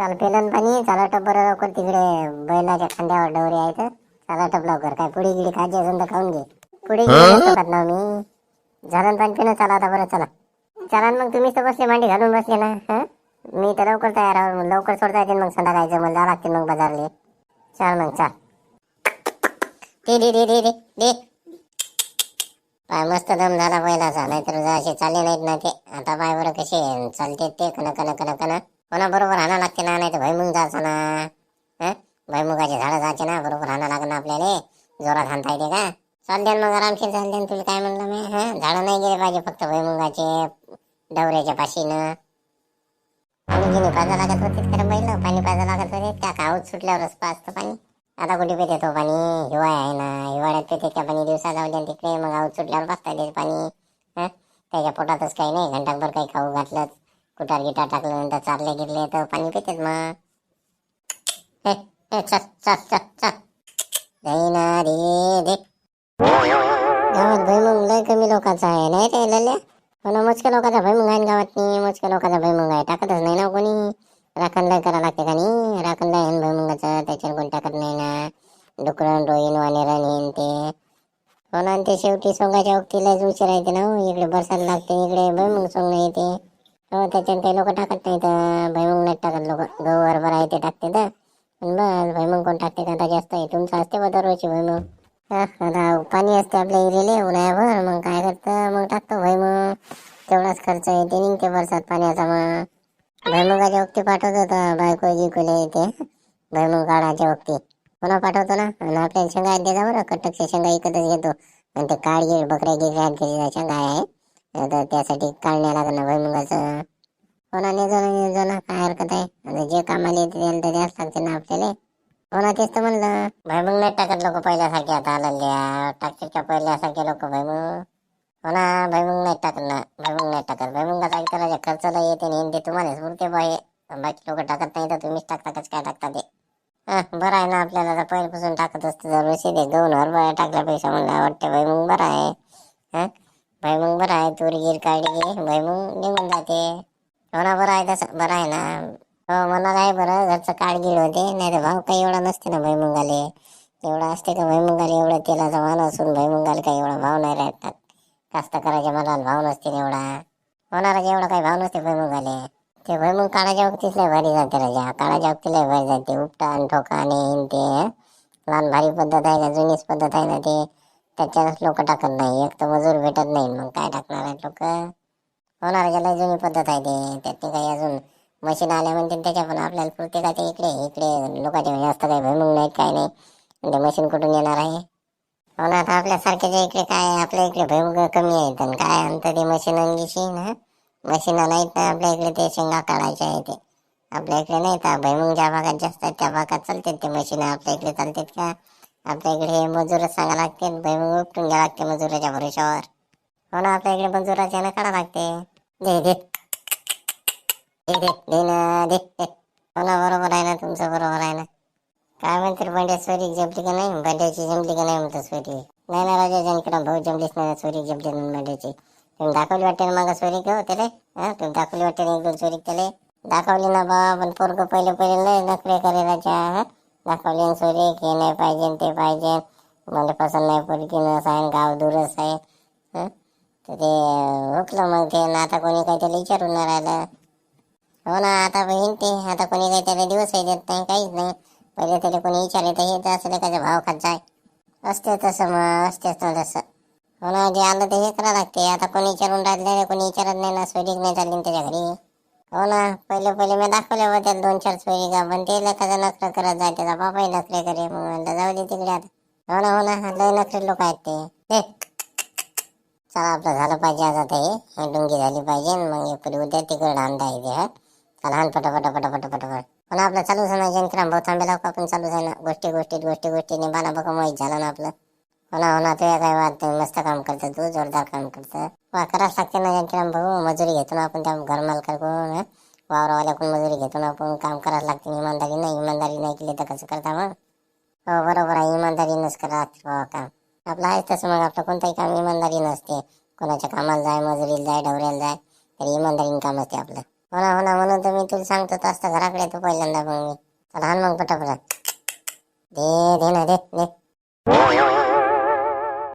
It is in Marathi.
चाल पेलन पाणी चला टप बरं लवकर तिकडे बैलाच्या खांद्यावर डवरे आहेत चला टप लवकर काय पुढे गिडी खायची असेल तर खाऊन घे. पुढे ना मी. झालं पाणी पिणं चला आता बरं चला. चला मग तुम्हीच तर बसले मांडी घालून बसले ना हं? मी तर लवकर तयार आहो लवकर सोडता येते मग संध्याकाळचं मला जावं लागते मग बाजारले. चाल मग चाल. दे दे दे दे दे दे. पाय मस्त दम झाला बैलाचा नाहीतर असे चालले नाहीत ना ते. आता पाय बरं कसे चालते ते कन कन कन कन कोणा बरोबर हाणा लागते ना नाही तर भैमुंग जायचं ना. हं? भैमुगाचे झाडं जायचे ना बरोबर हाणा लागणार आपल्याला. जोरात हाणता येते का? चालते मग आरामशीर चालते तुला काय म्हणलं मी हा? झाडं नाही गेले पाहिजे फक्त भैमुगाचे डवऱ्याच्या पाशीनं. पाणी गिनी पाजा लागत होते खरं बैल पाणी पाजा लागत होते. त्या काऊत सुटल्यावरच पाजतं पाणी. आता कुठे पेते तो पाणी? हिवाळा आहे ना हिवाळ्यात पेते त्या पाणी दिवसा जाऊ द्या तिकडे. मग आऊत सुटल्यावर पाजता येते पाणी. त्याच्या पोटातच काही नाही घंटाभर काही खाऊ घातलं कुटार गिटार टाकल्यानंतर चारले गिरले तर पाणी पितेच मग. हे हे चल चल चल चल. दे गावात लय कमी लोकांचा आहे नाही ते लल्या? हो पण मोजक्या लोकांचा भैमुंग आहे गावात नाही मोजक्या लोकांचा भैमुंग आहे. टाकतच नाही ना कोणी. राखण लय करावं लागते का नाही? राखण लय आहे त्याच्यावर कोणी टाकत नाही ना. डुकरण रोईन वानेरण हेन ते. हो ना आणि ते शेवटी सोंगाच्या वक्तीला उशीर येते ना हो. इकडे बरसात लागते इकडे भैमुंग सोंग येते. हो त्याच्यात काही लोक टाकत नाही तर भैमुंग नाही टाकत लोक. गहू हरभरा आहे ते टाकते तर. पण बस भैमुंग कोण टाकते? का आता जास्त आहे. तुमचं असते बा दरवर्षी भैमुंग हा, आता पाणी असते आपल्या इरेले उन्हाळ्याभर. मग काय करतं? मग टाकतो भैमुंग तेवढाच खर्च येते निघते बरसात पाण्याचा मग. भैमुगाच्या वक्ती पाठवत होता बायको जिकोले येते भैमुग काढाच्या वक्ती. पुन्हा पाठवतो ना. आणि आपल्याला शेंगा आहेत बरं कटकच्या शेंगा इकतच घेतो. आणि ते काळ गिळ बकऱ्या गिळ शेंगा आहे तर त्यासाठी काढण्या लागणार ना भैमुगाचं पुन्हा नेजो ना ना काय हरकत आहे आणि जे कामाला येते त्यांना तर द्यास लागते ना आपल्याला. कोणा तेच तर म्हणलं भैमुग नाही टाकत लोक पहिल्यासारखे आता आलेल्या. टाकच्या पहिल्यासारखे लोक भैमुग कोणा ना नाही टाकत ना भैमुग नाही टाकत. भैमुगाचा ऐकताना खर्चाला येते आणि ते तुम्हालाच पुरते बाहे बाकी लोक टाकत नाही तर तुम्हीच टाकता कच काय टाकता ते? हा बरं आहे ना आपल्याला तर पहिल्यापासून टाकत असतं. जर ते गहून हरभरा टाकल्यापेक्षा म्हणलं वाटते भैमुग बरं आहे. भैमुग गिर काढली की मग निघून जाते. हो ना बरं आहे तसं. बरं आहे ना. हो मला आहे बरं. घरचं काळगिळ होते. नाही तर भाव काही एवढा नसते ना भैमुंगाले एवढा असते का भैमुंगाले एवढं तेलाचा वाहन असून भैमुंगाले काही एवढा भाव नाही राहतात कास्तकाराच्या मनाला भाव नसते एवढा. होणारा एवढा काही भाव नसते भैमुंगाले ते भैमुंग काळाच्या वक्तीच लय भारी जाते राजा. काळाच्या वक्ती लय भारी जाते. उपटा आणि ठोका आणि ते लहान भारी पद्धत आहे का? जुनीच पद्धत आहे ना ते. त्याच्यातच लोक टाकत नाही. एक तर मजूर भेटत नाही. मग काय टाकणार आहेत लोक? होणार लय जुनी पद्धत आहे ते. त्यातनी काही अजून मशीन आल्या म्हणते त्याच्या पण आपल्याला प्रत्येकाच्या इकडे? इकडे लोकांचे म्हणजे जास्त काही भैमुग नाहीत काय नाही. म्हणजे मशीन कुठून येणार आहे? हो ना आता आपल्यासारख्याच्या इकडे काय आपल्या इकडे भयमुग कमी आहेत. आणि काय आणतं ते मशीन अंगीशी ना मशीन नाहीत ना आपल्या इकडे ते शेंगा काढायचे आहे ते. आपल्या इकडे नाही तर भैमुग ज्या भागात जास्त त्या भागात चालतात ते मशीन आपल्या इकडे चालतात का? आपल्या इकडे हे मजूरच सांगा लागते भैमुग उपटून घ्या लागते मजुराच्या भरोशावर हो ना आपल्या इकडे मजुराच्या यानं काढा लागते. दे दे. दे दे ना दे हो ना बरोबर आहे ना तुमचं बरोबर आहे ना. काय म्हणते बंड्या सोरी जमली का नाही? बंड्याची जमली का नाही म्हणतो सोरी? नाही ना राजा जनकडं भाऊ जमलीच नाही सोरी जमली नाही बंड्याची. तुम्ही दाखवली वाटते ना मग सोरी घेऊ त्याला? हा तुम्ही दाखवली वाटते ना एक दोन सोरी त्याला? दाखवली ना बा पण पोरग पहिले पहिले लय नकरे करे राजा हा? दाखवली सोरे सोरी की नाही पाहिजे ते पाहिजे. मला पसंत नाही पोरगी न आहे गाव दूरच आहे. तर ते हुकलं मग ते ना आता कोणी काही त्याला विचारून नाही राहिलं. हो ना आता बहीण ते आता कोणी काही त्याला दिवसही देत नाही काहीच नाही. पहिले त्याला कोणी विचारले तर हे तर असं त्याचा भाव खालचा आहे असते तसं मग असतेच ना तसं. हो ना जे आलं ते हे करावं लागते. आता कोणी विचारून राहिलं कोणी विचारत नाही ना सोयरीक नाही चालली त्याच्या घरी. हो ना पहिले पहिले मी दाखवले होते दोन चार सोयरी का पण ते लेखाचं नखरं करत जाय त्याचा बाबाही नखरे करे मग म्हणलं जाऊ दे तिकडे आता. हो ना हो ना लय नखरे लोक आहेत ते. चला आपलं झालं पाहिजे आता हे डुंगी झाली पाहिजे मग एक उद्या तिकडे आणता येते हा? चला हान पटापट पटापट पटापट पण हो आपलं चालूच आहे ना जनक्रम भाऊ थांबेला का आपण? चालूच आहे ना गोष्टी गोष्टीत गोष्टी गोष्टीने बाना बघा माहीत झालं ना आपलं. हो ना हो ना तुझ्या काय वाद नाही मस्त काम करतो तू जोरदार काम करतं. वा करावंच लागते ना जनक्रम भाऊ मजुरी घेतो ना आपण त्या घर मालकाकडून हं? वावरावाल्याकडून मजुरी घेतो ना आपण काम करावंच लागते इमानदारी नाही इमानदारी नाही केली तर कसं करता मग? हो बरोबर आहे इमानदारीनंच करा लागते बाबा काम. आपलं आहे तसं मग आपलं कोणतंही काम इमानदारी नसते कोणाच्या कामाला जाय मजुरीला जाय डवऱ्याला जाय तरी इमानदारीनं काम असते आपलं. हो ना हो ना म्हणून तर मी तुला सांगतो असतं घराकडे तू पहिल्यांदा मग मी. चला आण मग पटापट. दे दे ना दे दे.